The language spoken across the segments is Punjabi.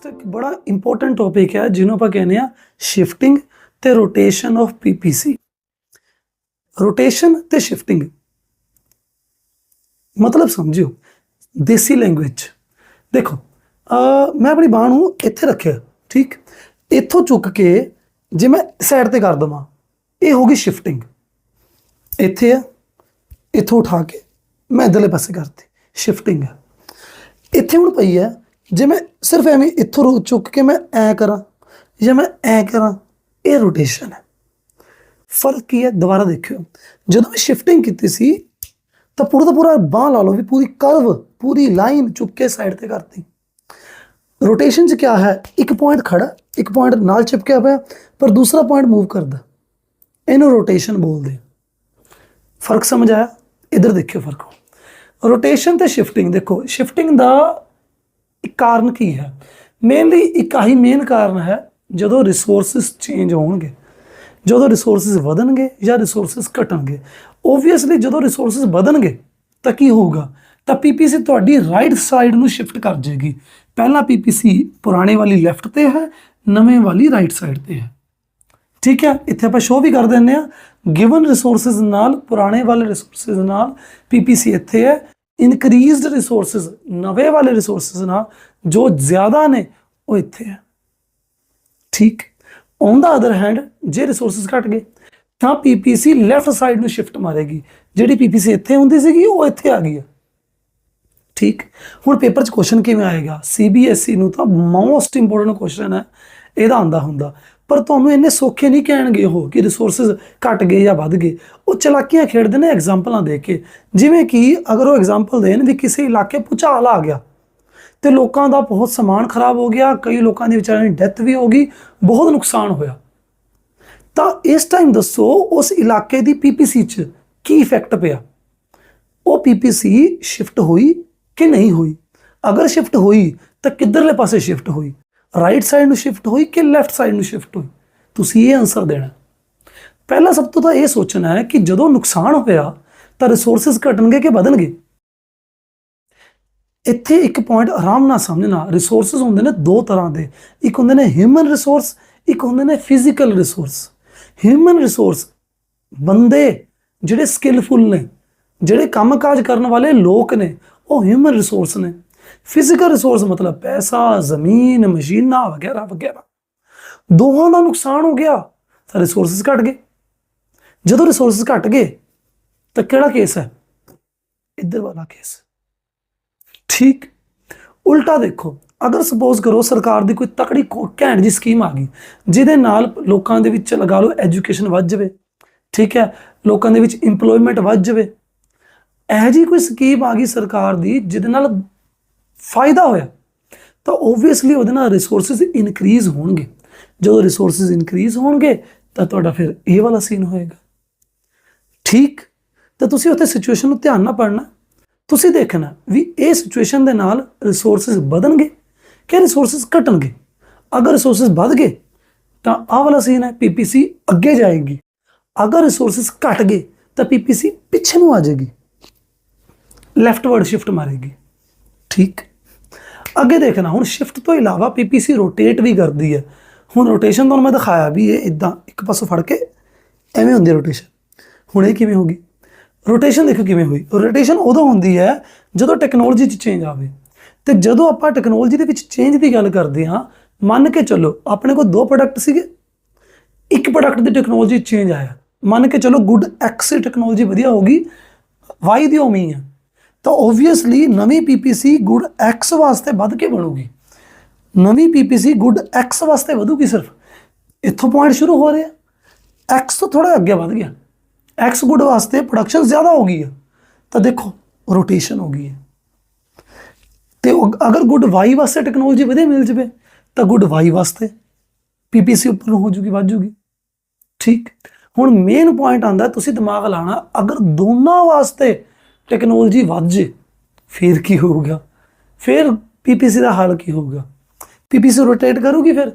ਨੈਕਸਟ ਇੱਕ ਬੜਾ ਇੰਪੋਰਟੈਂਟ ਟੌਪਿਕ ਹੈ, ਜਿਹਨੂੰ ਆਪਾਂ ਕਹਿੰਦੇ ਆ ਸ਼ਿਫਟਿੰਗ ਤੇ ਰੋਟੇਸ਼ਨ ਆਫ ਪੀਪੀਸੀ ਰੋਟੇਸ਼ਨ ਤੇ ਸ਼ਿਫਟਿੰਗ ਮਤਲਬ ਸਮਝਿਓ, ਦੇਸੀ ਲੈਂਗੁਏਜ ਦੇਖੋ ਮੈਂ ਆਪਣੀ ਬਾਹ ਨੂੰ ਇੱਥੇ ਰੱਖਿਆ, ਠੀਕ? ਇੱਥੋਂ ਚੁੱਕ ਕੇ ਜੇ ਮੈਂ ਸਾਈਡ ਤੇ ਕਰ ਦਵਾਂ, ਇਹ ਹੋ ਗਈ ਸ਼ਿਫਟਿੰਗ ਇੱਥੇ ਆ, ਇੱਥੋਂ ਉਠਾ ਕੇ ਮੈਂ ਇਧਰਲੇ ਪਾਸੇ ਕਰਤੀ ਸ਼ਿਫਟਿੰਗ ਹੈ ਇੱਥੇ ਹੁਣ ਪਈ ਹੈ ਜੇ ਮੈਂ ਸਿਰਫ ਐਵੇਂ ਇੱਥੋਂ ਰੁਕ ਚੁੱਕ ਕੇ ਮੈਂ ਐ ਕਰਾਂ ਜਾਂ ਮੈਂ ਐ ਕਰਾਂ, ਇਹ ਰੋਟੇਸ਼ਨ ਹੈ। ਫ਼ਰਕ ਕੀ ਹੈ? ਦੁਬਾਰਾ ਦੇਖਿਓ। ਜਦੋਂ ਮੈਂ ਸ਼ਿਫਟਿੰਗ ਕੀਤੀ ਸੀ, ਤਾਂ ਪੂਰਾ ਦਾ ਪੂਰਾ ਬਾਹ ਲਾ ਲਓ ਵੀ ਪੂਰੀ ਕਰਵ, ਪੂਰੀ ਲਾਈਨ ਚੁੱਕ ਕੇ ਸਾਈਡ ਤੇ ਕਰਤੀ। ਰੋਟੇਸ਼ਨ 'ਚ ਕਿਆ ਹੈ? ਇੱਕ ਪੁਆਇੰਟ ਖੜਾ, ਇੱਕ ਪੁਆਇੰਟ ਨਾਲ ਚਿਪਕਿਆ ਪਿਆ, ਪਰ ਦੂਸਰਾ ਪੁਆਇੰਟ ਮੂਵ ਕਰਦਾ। ਇਹਨੂੰ ਰੋਟੇਸ਼ਨ ਬੋਲਦੇ ਫ਼ਰਕ ਸਮਝ ਆਇਆ? ਇਧਰ ਦੇਖਿਓ ਫ਼ਰਕ। ਰੋਟੇਸ਼ਨ ਤੇ ਸ਼ਿਫਟਿੰਗ ਦੇਖੋ ਸ਼ਿਫਟਿੰਗ ਦਾ ਕਾਰਨ ਕੀ ਹੈ? ਮੇਨਲੀ ਇੱਕ ਆਹੀ ਮੇਨ ਕਾਰਨ ਹੈ, ਜਦੋਂ ਰਿਸੋਰਸਸ ਚੇਂਜ ਹੋਣਗੇ, ਜਦੋਂ ਰਿਸੋਰਸਸ ਵਧਣਗੇ ਜਾਂ ਰਿਸੋਰਸਸ ਘਟਣਗੇ ਓਬਵੀਅਸਲੀ ਜਦੋਂ ਰਿਸੋਰਸਸ ਵਧਣਗੇ, ਤਾਂ ਕੀ ਹੋਊਗਾ? ਤਾਂ ਪੀਪੀਸੀ ਤੁਹਾਡੀ ਰਾਈਟ ਸਾਈਡ ਨੂੰ ਸ਼ਿਫਟ ਕਰ ਜਾਏਗੀ। ਪਹਿਲਾਂ ਪੀਪੀਸੀ ਪੁਰਾਣੇ ਵਾਲੀ ਲੈਫਟ ਤੇ ਹੈ, ਨਵੇਂ ਵਾਲੀ ਰਾਈਟ ਸਾਈਡ ਤੇ ਹੈ। ਠੀਕ ਹੈ? ਇੱਥੇ ਆਪਾਂ ਸ਼ੋਅ ਵੀ ਕਰ ਦਿੰਦੇ ਆ ਗਿਵਨ ਰਿਸੋਰਸਸ ਨਾਲ, ਪੁਰਾਣੇ ਵਾਲੇ ਰਿਸੋਰਸਸ ਨਾਲ ਪੀਪੀਸੀ ਇੱਥੇ ਹੈ। ਇਨਕਰੀਜ਼ਡ ਰਿਸੋਰਸਸ ਨਵੇਂ ਵਾਲੇ ਰਿਸੋਰਸਸ ਨਾਲ ਜੋ ਜ਼ਿਆਦਾ ਨੇ, ਉਹ ਇੱਥੇ ਹੈ। ਠੀਕ? ਔਨ ਦਾ ਅਦਰ ਹੈਂਡ ਜੇ ਰਿਸੋਰਸਸ ਘਟ ਗਏ, ਤਾਂ ਪੀਪੀਸੀ ਲੈਫਟ ਸਾਈਡ ਨੂੰ ਸ਼ਿਫਟ ਮਾਰੇਗੀ। ਜਿਹੜੀ ਪੀਪੀਸੀ ਇੱਥੇ ਹੁੰਦੀ ਸੀਗੀ, ਉਹ ਇੱਥੇ ਆ ਗਈ ਹੈ। ਠੀਕ? ਹੁਣ ਪੇਪਰ 'ਚ ਕੁਐਸਚਨ ਕਿਵੇਂ ਆਏਗਾ? ਸੀਬੀਐਸਈ ਨੂੰ ਤਾਂ ਮੋਸਟ ਇੰਪੋਰਟੈਂਟ ਕੁਐਸਚਨ ਹੈ। ਇਹਦਾ ਆਂਦਾ ਹੁੰਦਾ। ਪਰ ਤੁਹਾਨੂੰ ਇੰਨੇ ਸੌਖੇ ਨਹੀਂ ਕਹਿਣਗੇ ਉਹ ਕਿ ਰਿਸੋਰਸਸ ਘਟ ਗਏ ਜਾਂ ਵੱਧ ਗਏ। ਉਹ ਚਲਾਕੀਆਂ ਖੇਡਦੇ ਨੇ ਐਗਜ਼ਾਮਪਲਾਂ ਦੇ ਕੇ। ਜਿਵੇਂ ਕਿ ਅਗਰ ਉਹ ਐਗਜ਼ਾਮਪਲ ਦੇਣ ਵੀ ਕਿਸੇ ਇਲਾਕੇ ਭੂਚਾਲ ਆ ਗਿਆ, ਤੇ ਲੋਕਾਂ ਦਾ ਬਹੁਤ ਸਮਾਨ ਖਰਾਬ ਹੋ ਗਿਆ, ਕਈ ਲੋਕਾਂ ਦੀ ਵਿਚਾਰਿਆਂ ਦੀ ਡੈਥ ਵੀ ਹੋ ਗਈ, ਬਹੁਤ ਨੁਕਸਾਨ ਹੋਇਆ। ਤਾਂ ਇਸ ਟਾਈਮ ਦੱਸੋ, ਉਸ ਇਲਾਕੇ ਦੀ ਪੀਪੀਸੀ 'ਚ ਕੀ ਇਫੈਕਟ ਪਿਆ? ਉਹ ਪੀਪੀਸੀ ਸ਼ਿਫਟ ਹੋਈ ਕਿ ਨਹੀਂ ਹੋਈ? ਅਗਰ ਸ਼ਿਫਟ ਹੋਈ, ਤਾਂ ਕਿੱਧਰਲੇ ਪਾਸੇ ਸ਼ਿਫਟ ਹੋਈ? ਰਾਈਟ ਸਾਈਡ ਨੂੰ ਸ਼ਿਫਟ ਹੋਈ ਕਿ ਲੈਫਟ ਸਾਈਡ ਨੂੰ ਸ਼ਿਫਟ ਹੋਈ? ਤੁਸੀਂ ਇਹ ਆਨਸਰ ਦੇਣਾ ਪਹਿਲਾਂ ਸਭ ਤੋਂ ਤਾਂ ਇਹ ਸੋਚਣਾ ਹੈ ਕਿ ਜਦੋਂ ਨੁਕਸਾਨ ਹੋਇਆ, ਤਾਂ ਰਿਸੋਰਸਸ ਘਟਣਗੇ ਕਿ ਵਧਣਗੇ? ਇੱਥੇ ਇੱਕ ਪੁਆਇੰਟ ਆਰਾਮ ਨਾਲ ਸਮਝਣਾ ਰਿਸੋਰਸਸ ਹੁੰਦੇ ਨੇ ਦੋ ਤਰ੍ਹਾਂ ਦੇ। ਇੱਕ ਹੁੰਦੇ ਨੇ ਹਿਊਮਨ ਰਿਸੋਰਸ ਇੱਕ ਹੁੰਦੇ ਨੇ ਫਿਜ਼ੀਕਲ ਰਿਸੋਰਸ ਹਿਊਮਨ ਰਿਸੋਰਸ ਬੰਦੇ ਜਿਹੜੇ ਸਕਿੱਲਫੁਲ ਨੇ, ਜਿਹੜੇ ਕੰਮਕਾਜ ਕਰਨ ਵਾਲੇ ਲੋਕ ਨੇ, ਉਹ ਹਿਊਮਨ ਰਿਸੋਰਸ ਨੇ। ਫਿਜ਼ੀਕਲ ਰਿਸੋਰਸ ਮਤਲਬ ਪੈਸਾ, ਜ਼ਮੀਨ, ਮਸ਼ੀਨਾਂ ਵਗੈਰਾ ਵਗੈਰਾ। ਦੋਹਾਂ ਦਾ ਨੁਕਸਾਨ ਹੋ ਗਿਆ, ਤਾਂ ਰਿਸੋਰਸਸ ਘਟ ਗਏ। ਜਦੋਂ ਰਿਸੋਰਸਸ ਘਟ ਗਏ, ਤਾਂ ਕਿਹੜਾ ਕੇਸ ਹੈ? ਇੱਧਰ ਵਾਲਾ ਕੇਸ ਠੀਕ। ਉਲਟਾ ਦੇਖੋ, ਅਗਰ ਸਪੋਜ਼ ਕਰੋ ਸਰਕਾਰ ਦੀ ਕੋਈ ਤਕੜੀ ਘੈਂਟ ਜੀ ਸਕੀਮ ਆ ਗਈ, ਜਿਹਦੇ ਨਾਲ ਲੋਕਾਂ ਦੇ ਵਿੱਚ ਲਗਾ ਲਓ ਐਜੂਕੇਸ਼ਨ ਵੱਧ ਜਾਵੇ, ਠੀਕ ਹੈ? ਲੋਕਾਂ ਦੇ ਵਿੱਚ EMPLOYMENT ਵੱਧ ਜਾਵੇ। ਇਹ ਜੀ ਕੋਈ ਸਕੀਮ ਆ ਗਈ ਸਰਕਾਰ ਦੀ, ਜਿਹਦੇ ਨਾਲ ਫਾਇਦਾ ਹੋਇਆ। ਤਾਂ ਓਬਵੀਅਸਲੀ ਉਹਦੇ ਨਾਲ ਰਿਸੋਰਸਸ ਇਨਕਰੀਜ਼ ਹੋਣਗੇ। ਜਦੋਂ ਰਿਸੋਰਸਸ ਇਨਕਰੀਜ਼ ਹੋਣਗੇ, ਤਾਂ ਤੁਹਾਡਾ ਫਿਰ ਇਹ ਵਾਲਾ ਸੀਨ ਹੋਏਗਾ। ਠੀਕ? ਤਾਂ ਤੁਸੀਂ ਉੱਥੇ ਸਿਚੁਏਸ਼ਨ ਨੂੰ ਧਿਆਨ ਨਾਲ ਪੜਨਾ ਤੁਸੀਂ ਦੇਖਣਾ ਵੀ ਇਹ ਸਿਚੁਏਸ਼ਨ ਦੇ ਨਾਲ ਰਿਸੋਰਸਸ ਵਧਣਗੇ ਕਿ ਰਿਸੋਰਸਸ ਘਟਣਗੇ। ਅਗਰ ਰਿਸੋਰਸਸ ਵਧ ਗਏ, ਤਾਂ ਆਹ ਵਾਲਾ ਸੀਨ ਹੈ ਪੀਪੀਸੀ ਅੱਗੇ ਜਾਏਗੀ। ਅਗਰ ਰਿਸੋਰਸਸ ਘਟ ਗਏ, ਤਾਂ ਪੀਪੀਸੀ ਪਿੱਛੇ ਨੂੰ ਆ ਜਾਏਗੀ। ਲੈਫਟਵਰਡ ਸ਼ਿਫਟ ਮਾਰੇਗੀ। ਠੀਕ? ਅੱਗੇ ਦੇਖਣਾ, ਹੁਣ ਸ਼ਿਫਟ ਤੋਂ ਇਲਾਵਾ ਪੀਪੀਸੀ ਰੋਟੇਟ ਵੀ ਕਰਦੀ ਹੈ। ਹੁਣ ਰੋਟੇਸ਼ਨ ਤੁਹਾਨੂੰ ਮੈਂ ਦਿਖਾਇਆ ਵੀ ਇਹ ਇਦਾਂ ਇੱਕ ਪਾਸੋਂ ਫੜ ਕੇ ਐਵੇਂ ਹੁੰਦੀ ਹੈ ਰੋਟੇਸ਼ਨ ਹੁਣ ਇਹ ਕਿਵੇਂ ਹੋਗੀ ਰੋਟੇਸ਼ਨ ਦੇਖੋ ਕਿਵੇਂ ਹੋਈ। ਰੋਟੇਸ਼ਨ ਉਦੋਂ ਹੁੰਦੀ ਹੈ ਜਦੋਂ ਟੈਕਨੋਲੋਜੀ 'ਚ ਚੇਂਜ ਆਵੇ। ਤੇ ਜਦੋਂ ਆਪਾਂ ਟੈਕਨੋਲੋਜੀ ਦੇ ਵਿੱਚ ਚੇਂਜ ਦੀ ਗੱਲ ਕਰਦੇ ਹਾਂ, ਮੰਨ ਕੇ ਚੱਲੋ ਆਪਣੇ ਕੋਲ ਦੋ ਪ੍ਰੋਡਕਟ ਸੀਗੇ। ਇੱਕ ਪ੍ਰੋਡਕਟ ਦੀ ਟੈਕਨੋਲੋਜੀ ਚੇਂਜ ਆਇਆ। ਮੰਨ ਕੇ ਚਲੋ ਗੁੱਡ ਐਕਸ ਟੈਕਨੋਲੋਜੀ ਵਧੀਆ ਹੋਗੀ ਵਾਈ ਦੀ ਉਮੀ ਹੈ। ਤਾਂ ਓਬਵੀਅਸਲੀ ਨਵੀਂ ਪੀਪੀਸੀ ਗੁੱਡ ਐਕਸ ਵਾਸਤੇ ਵੱਧ ਕੇ ਬਣੂਗੀ। ਨਵੀਂ ਪੀਪੀਸੀ ਗੁੱਡ ਐਕਸ ਵਾਸਤੇ ਵਧੂਗੀ ਸਿਰਫ। ਇੱਥੋਂ ਪੁਆਇੰਟ ਸ਼ੁਰੂ ਹੋ ਰਿਹਾ। ਐਕਸ ਤੋਂ ਥੋੜਾ ਅੱਗੇ ਵਧ ਗਿਆ। ਐਕਸ ਗੁੱਡ ਵਾਸਤੇ ਪ੍ਰੋਡਕਸ਼ਨ ਜ਼ਿਆਦਾ ਹੋ ਗਈ ਹੈ ਤਾਂ ਦੇਖੋ ਰੋਟੇਸ਼ਨ ਹੋ ਗਈ ਹੈ ਤੇ ਅਗਰ ਗੁੱਡ ਵਾਈ ਵਾਸਤੇ ਟੈਕਨੋਲੋਜੀ ਵਧੀਆ ਮਿਲ ਜਵੇ, ਤਾਂ ਗੁੱਡ ਵਾਈ ਵਾਸਤੇ ਪੀਪੀਸੀ ਉੱਪਰ ਹੋ ਜੂਗੀ, ਵੱਧ ਜੂਗੀ। ਠੀਕ। ਹੁਣ ਮੇਨ ਪੁਆਇੰਟ ਆਂਦਾ ਤੁਸੀਂ ਦਿਮਾਗ ਲਾਣਾ ਅਗਰ ਦੋਨਾਂ ਵਾਸਤੇ ਟੈਕਨੋਲੋਜੀ ਵੱਧ ਜੇ, ਫਿਰ ਕੀ ਹੋਊਗਾ? ਫਿਰ ਪੀਪੀਸੀ ਦਾ ਹਾਲ ਕੀ ਹੋਊਗਾ? ਪੀਪੀਸੀ ਰੋਟੇਟ ਕਰੂਗੀ ਫਿਰ?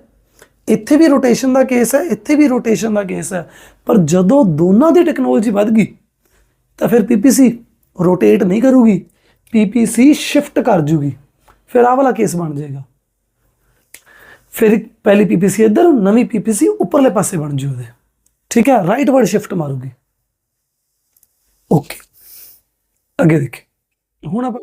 ਇੱਥੇ ਵੀ ਰੋਟੇਸ਼ਨ ਦਾ ਕੇਸ ਹੈ, ਇੱਥੇ ਵੀ ਰੋਟੇਸ਼ਨ ਦਾ ਕੇਸ ਹੈ। ਪਰ ਜਦੋਂ ਦੋਨਾਂ ਦੀ ਟੈਕਨੋਲੋਜੀ ਵੱਧ ਗਈ, ਤਾਂ ਫਿਰ ਪੀਪੀਸੀ ਰੋਟੇਟ ਨਹੀਂ ਕਰੂਗੀ ਪੀਪੀਸੀ ਸ਼ਿਫਟ ਕਰ ਜੂਗੀ। ਫਿਰ ਆਹ ਵਾਲਾ ਕੇਸ ਬਣ ਜਾਏਗਾ। ਫਿਰ ਇੱਕ ਪਹਿਲੀ ਪੀਪੀਸੀ ਇੱਧਰ, ਨਵੀਂ ਪੀਪੀਸੀ ਉੱਪਰਲੇ ਪਾਸੇ ਬਣ ਜੂ ਉਹਦੇ। ਠੀਕ ਹੈ? ਰਾਈਟ ਵਰਡ ਸ਼ਿਫਟ ਮਾਰੂਗੀ। ਓਕੇ ਅੱਗੇ ਦੇਖੇ। ਹੁਣ ਆਪਾਂ